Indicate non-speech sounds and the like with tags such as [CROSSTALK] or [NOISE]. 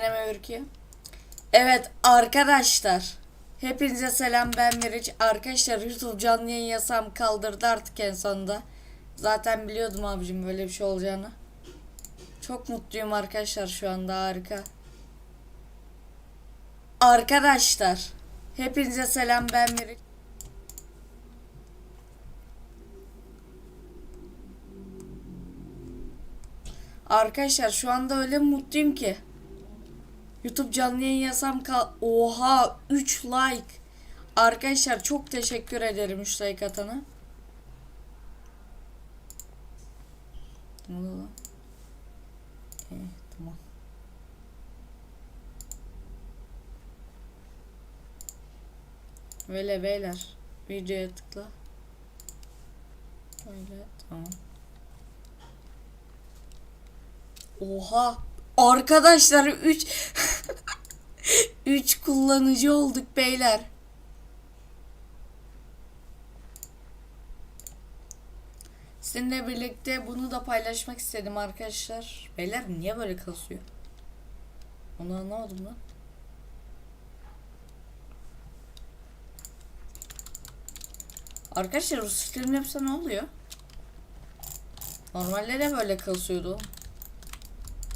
Deneme ürküyor. Evet arkadaşlar. Hepinize selam ben Meriç. Arkadaşlar YouTube canlı yayın yasam kaldırdı artık en sonunda. Zaten biliyordum abicim böyle bir şey olacağını. Çok mutluyum arkadaşlar şu anda harika. Arkadaşlar. Hepinize selam ben Meriç. Arkadaşlar şu anda öyle mutluyum ki. YouTube canlı yayın yasam kal... Oha 3 like. Arkadaşlar çok teşekkür ederim 3 like atana. Ne tamam. Böyle beyler. Videoya tıkla. Böyle tamam. Oha. Arkadaşlar 3 3 [LAUGHS] kullanıcı olduk beyler. Sizinle birlikte bunu da paylaşmak istedim arkadaşlar. Beyler niye böyle kasıyor? Onu anlamadım lan. Arkadaşlar bu sistem yapsa ne oluyor? Normalde de böyle kasıyordu.